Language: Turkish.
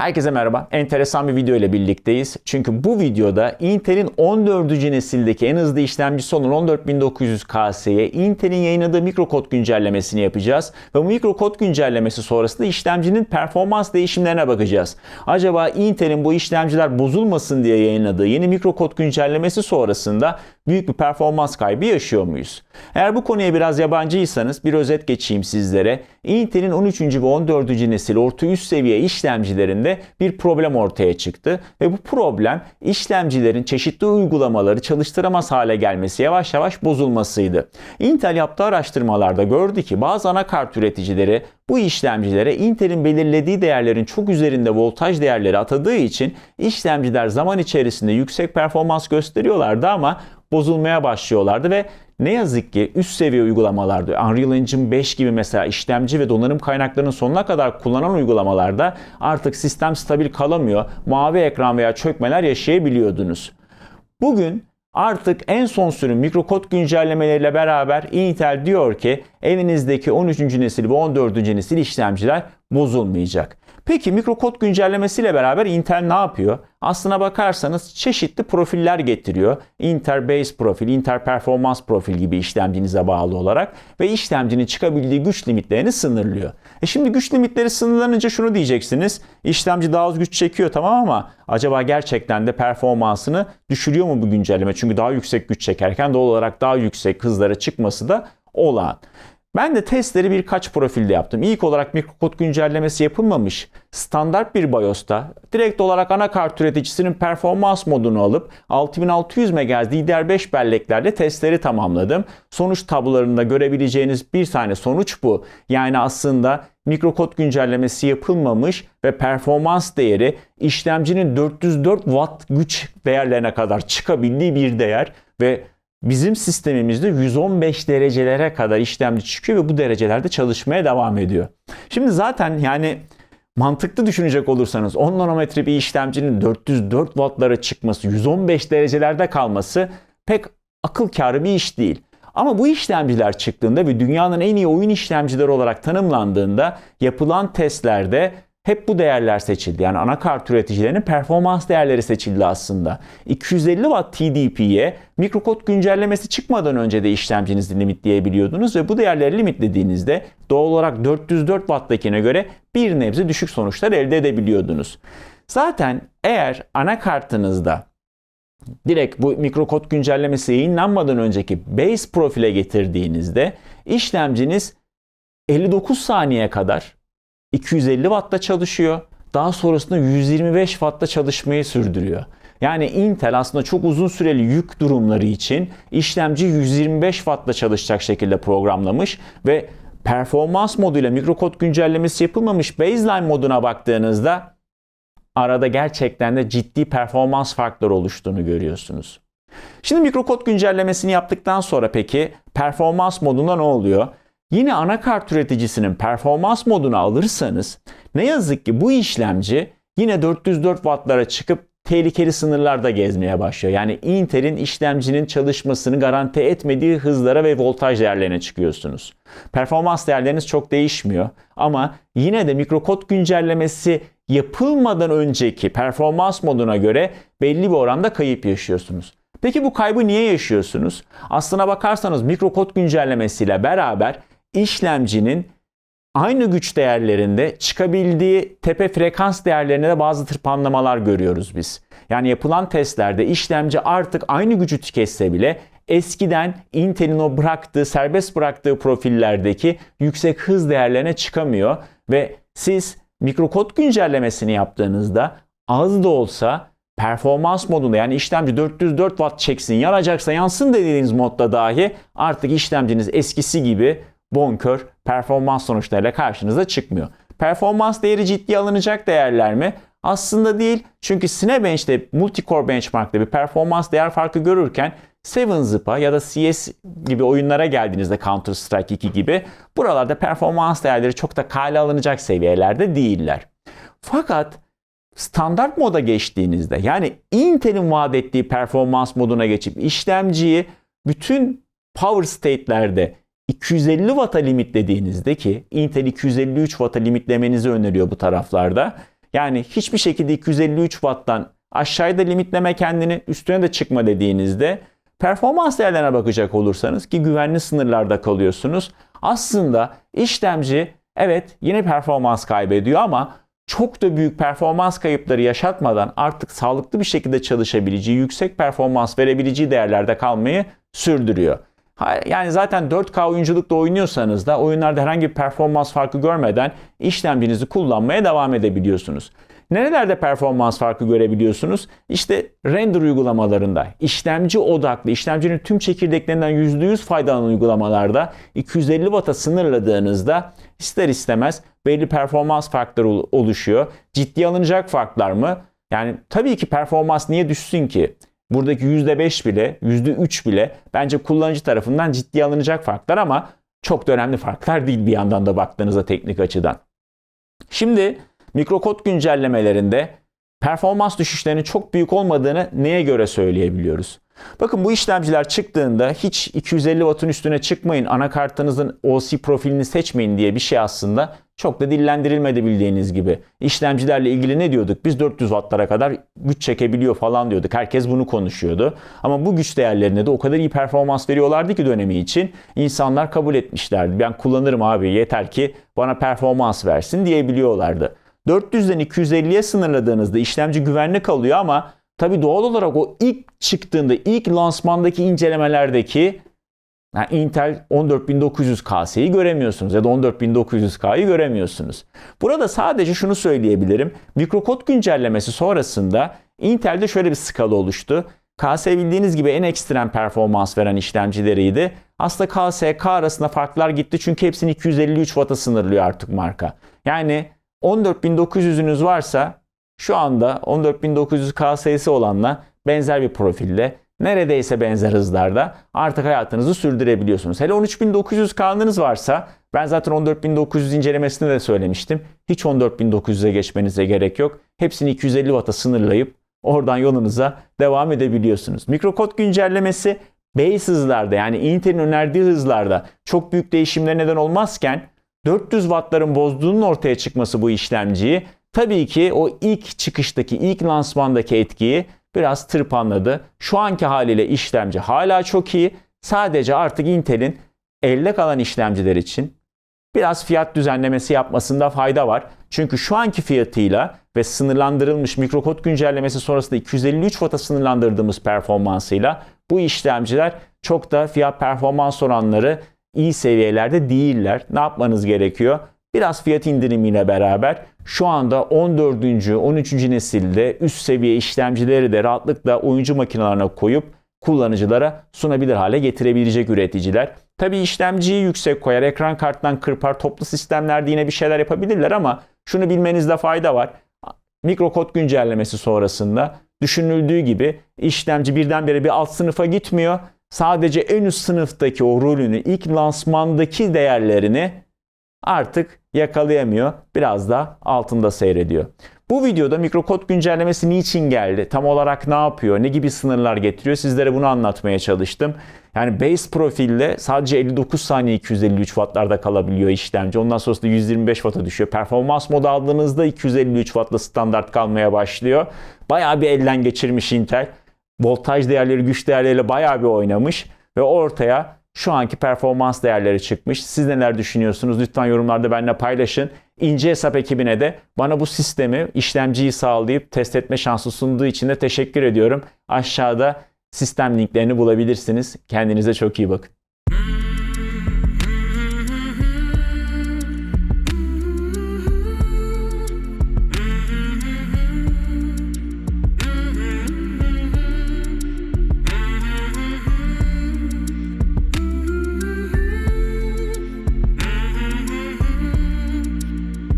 Herkese merhaba. Enteresan bir video ile birlikteyiz. Çünkü bu videoda Intel'in 14. nesildeki en hızlı işlemcisi olan 14900KS'ye Intel'in yayınladığı mikrokod güncellemesini yapacağız. Ve bu mikrokod güncellemesi sonrasında işlemcinin performans değişimlerine bakacağız. Acaba Intel'in bu işlemciler bozulmasın diye yayınladığı yeni mikrokod güncellemesi sonrasında büyük bir performans kaybı yaşıyor muyuz? Eğer bu konuya biraz yabancıysanız bir özet geçeyim sizlere. Intel'in 13. ve 14. nesil orta üst seviye işlemcilerinde bir problem ortaya çıktı ve bu problem işlemcilerin çeşitli uygulamaları çalıştıramaz hale gelmesi, yavaş yavaş bozulmasıydı. Intel yaptığı araştırmalarda gördü ki bazı anakart üreticileri bu işlemcilere Intel'in belirlediği değerlerin çok üzerinde voltaj değerleri atadığı için işlemciler zaman içerisinde yüksek performans gösteriyorlardı ama bozulmaya başlıyorlardı ve ne yazık ki üst seviye uygulamalarda Unreal Engine 5 gibi mesela işlemci ve donanım kaynaklarının sonuna kadar kullanan uygulamalarda artık sistem stabil kalamıyor. Mavi ekran veya çökmeler yaşayabiliyordunuz. Bugün Artık en son sürüm mikrokod güncellemeleriyle beraber Intel diyor ki elinizdeki 13. nesil ve 14. nesil işlemciler bozulmayacak. Peki mikrokod güncellemesiyle beraber Intel ne yapıyor? Aslına bakarsanız çeşitli profiller getiriyor. Intel Base profil, Intel Performance profil gibi işlemcinize bağlı olarak ve işlemcinin çıkabildiği güç limitlerini sınırlıyor. E şimdi güç limitleri sınırlanınca şunu diyeceksiniz. İşlemci daha az güç çekiyor tamam ama acaba gerçekten de performansını düşürüyor mu bu güncelleme? Çünkü daha yüksek güç çekerken doğal olarak daha yüksek hızlara çıkması da olağan. Ben de testleri birkaç profilde yaptım. İlk olarak mikrokod güncellemesi yapılmamış standart bir BIOS'ta direkt olarak anakart üreticisinin performans modunu alıp 6600 MHz DDR5 belleklerle testleri tamamladım. Sonuç tablolarında görebileceğiniz bir tane sonuç bu. Yani aslında mikrokod güncellemesi yapılmamış ve performans değeri işlemcinin 404 watt güç değerlerine kadar çıkabildiği bir değer ve Bizim sistemimizde 115 derecelere kadar işlemci çıkıyor ve bu derecelerde çalışmaya devam ediyor. Şimdi zaten yani mantıklı düşünecek olursanız 10 nanometre bir işlemcinin 404 wattlara çıkması, 115 derecelerde kalması pek akıl kârı bir iş değil. Ama bu işlemciler çıktığında ve dünyanın en iyi oyun işlemcileri olarak tanımlandığında yapılan testlerde hep bu değerler seçildi. Yani anakart üreticilerinin performans değerleri seçildi aslında. 250 Watt TDP'ye mikrokod güncellemesi çıkmadan önce de işlemcinizi limitleyebiliyordunuz ve bu değerleri limitlediğinizde doğal olarak 404 Watt'takine göre bir nebze düşük sonuçlar elde edebiliyordunuz. Zaten eğer anakartınızda direkt bu mikrokod güncellemesi yayınlanmadan önceki base profile getirdiğinizde işlemciniz 59 saniye kadar 250 Watt'ta çalışıyor. Daha sonrasında 125 Watt'ta çalışmayı sürdürüyor. Yani Intel aslında çok uzun süreli yük durumları için işlemci 125 Watt'la çalışacak şekilde programlamış ve performans moduyla mikrokod güncellemesi yapılmamış baseline moduna baktığınızda arada gerçekten de ciddi performans farkları oluştuğunu görüyorsunuz. Şimdi mikrokod güncellemesini yaptıktan sonra peki performans modunda ne oluyor? Yine anakart üreticisinin performans modunu alırsanız ne yazık ki bu işlemci yine 404 wattlara çıkıp tehlikeli sınırlarda gezmeye başlıyor. Yani Intel'in işlemcinin çalışmasını garanti etmediği hızlara ve voltaj değerlerine çıkıyorsunuz. Performans değerleriniz çok değişmiyor ama yine de mikrokod güncellemesi yapılmadan önceki performans moduna göre belli bir oranda kayıp yaşıyorsunuz. Peki bu kaybı niye yaşıyorsunuz? Aslına bakarsanız mikrokod güncellemesiyle beraber işlemcinin aynı güç değerlerinde çıkabildiği tepe frekans değerlerine de bazı tırpanlamalar görüyoruz biz. Yani yapılan testlerde işlemci artık aynı gücü tüketse bile eskiden Intel'in o bıraktığı, serbest bıraktığı profillerdeki yüksek hız değerlerine çıkamıyor ve siz mikrokod güncellemesini yaptığınızda az da olsa performans modunda yani işlemci 404 watt çeksin yanacaksa yansın dediğiniz modda dahi artık işlemciniz eskisi gibi bonkör performans sonuçlarıyla karşınıza çıkmıyor. Performans değeri ciddi alınacak değerler mi? Aslında değil. Çünkü Cinebench'te multicore benchmark'ta bir performans değer farkı görürken 7zip'a ya da CS gibi oyunlara geldiğinizde Counter Strike 2 gibi buralarda performans değerleri çok da kale alınacak seviyelerde değiller. Fakat standart moda geçtiğinizde yani Intel'in vaat ettiği performans moduna geçip işlemciyi bütün power state'lerde 250 Watt'a limitlediğinizde ki Intel 253 Watt'a limitlemenizi öneriyor bu taraflarda. Yani hiçbir şekilde 253 watttan aşağıda limitleme kendini üstüne de çıkma dediğinizde performans değerlerine bakacak olursanız ki güvenli sınırlarda kalıyorsunuz. Aslında işlemci evet yine performans kaybediyor ama çok da büyük performans kayıpları yaşatmadan artık sağlıklı bir şekilde çalışabileceği, yüksek performans verebileceği değerlerde kalmayı sürdürüyor. Yani zaten 4K oyunculukta oynuyorsanız da oyunlarda herhangi bir performans farkı görmeden işlemcinizi kullanmaya devam edebiliyorsunuz. Nerelerde performans farkı görebiliyorsunuz? İşte render uygulamalarında, işlemci odaklı, işlemcinin tüm çekirdeklerinden %100 faydalanan uygulamalarda 250 Watt'a sınırladığınızda ister istemez belli performans farkları oluşuyor. Ciddi alınacak farklar mı? Yani tabii ki performans niye düşsün ki? Buradaki %5 bile, %3 bile bence kullanıcı tarafından ciddi alınacak farklar ama çok da önemli farklar değil bir yandan da baktığınızda teknik açıdan. Şimdi mikrokod güncellemelerinde performans düşüşlerinin çok büyük olmadığını neye göre söyleyebiliyoruz? Bakın bu işlemciler çıktığında hiç 250 Watt'ın üstüne çıkmayın, anakartınızın OC profilini seçmeyin diye bir şey aslında çok da dillendirilmedi bildiğiniz gibi. İşlemcilerle ilgili ne diyorduk? Biz 400 Watt'lara kadar güç çekebiliyor falan diyorduk. Herkes bunu konuşuyordu. Ama bu güç değerlerine de o kadar iyi performans veriyorlardı ki dönemi için insanlar kabul etmişlerdi. Ben kullanırım abi yeter ki bana performans versin diyebiliyorlardı. 400'den 250'ye sınırladığınızda işlemci güvenli kalıyor ama tabi doğal olarak o ilk çıktığında ilk lansmandaki incelemelerdeki yani Intel 14900K'yi göremiyorsunuz ya da 14900K'yı göremiyorsunuz. Burada sadece şunu söyleyebilirim. Mikrokod güncellemesi sonrasında Intel'de şöyle bir skala oluştu. KS bildiğiniz gibi en ekstrem performans veren işlemcileriydi. Aslında KS, K arasında farklar gitti çünkü hepsini 253 Watt'a sınırlıyor artık marka. Yani 14900'ünüz varsa şu anda 14900 K sayısı olanla benzer bir profilde neredeyse benzer hızlarda artık hayatınızı sürdürebiliyorsunuz. Hele 13900 K'nız varsa ben zaten 14900 incelemesinde de söylemiştim. Hiç 14900'e geçmenize gerek yok. Hepsini 250 Watt'a sınırlayıp oradan yolunuza devam edebiliyorsunuz. Mikrokod güncellemesi base hızlarda yani Intel'in önerdiği hızlarda çok büyük değişimler neden olmazken 400 wattların bozduğunun ortaya çıkması bu işlemciyi tabii ki o ilk çıkıştaki, ilk lansmandaki etkiyi biraz tırpanladı. Şu anki haliyle işlemci hala çok iyi. Sadece artık Intel'in elde kalan işlemciler için biraz fiyat düzenlemesi yapmasında fayda var. Çünkü şu anki fiyatıyla ve sınırlandırılmış mikrokod güncellemesi sonrasında 253 Watt'a sınırlandırdığımız performansıyla bu işlemciler çok da fiyat performans oranları iyi seviyelerde değiller. Ne yapmanız gerekiyor? Biraz fiyat indirimiyle beraber şu anda 14. 13. nesilde üst seviye işlemcileri de rahatlıkla oyuncu makinelerine koyup kullanıcılara sunabilir hale getirebilecek üreticiler. Tabi işlemciyi yüksek koyar, ekran karttan kırpar, toplu sistemlerde yine bir şeyler yapabilirler ama şunu bilmenizde fayda var. Mikrokod güncellemesi sonrasında düşünüldüğü gibi işlemci birdenbire bir alt sınıfa gitmiyor sadece en üst sınıftaki o rolünü, ilk lansmandaki değerlerini artık yakalayamıyor. Biraz da altında seyrediyor. Bu videoda mikrokod güncellemesi niçin geldi? Tam olarak ne yapıyor? Ne gibi sınırlar getiriyor? Sizlere bunu anlatmaya çalıştım. Yani base profilde sadece 59 saniye 253 wattlarda kalabiliyor işlemci. Ondan sonrasında 125 watt'a düşüyor. Performans modu aldığınızda 253 wattla standart kalmaya başlıyor. Bayağı bir elden geçirmiş Intel voltaj değerleri, güç değerleriyle bayağı bir oynamış ve ortaya şu anki performans değerleri çıkmış. Siz neler düşünüyorsunuz? Lütfen yorumlarda benimle paylaşın. İnce Hesap ekibine de bana bu sistemi, işlemciyi sağlayıp test etme şansı sunduğu için de teşekkür ediyorum. Aşağıda sistem linklerini bulabilirsiniz. Kendinize çok iyi bakın.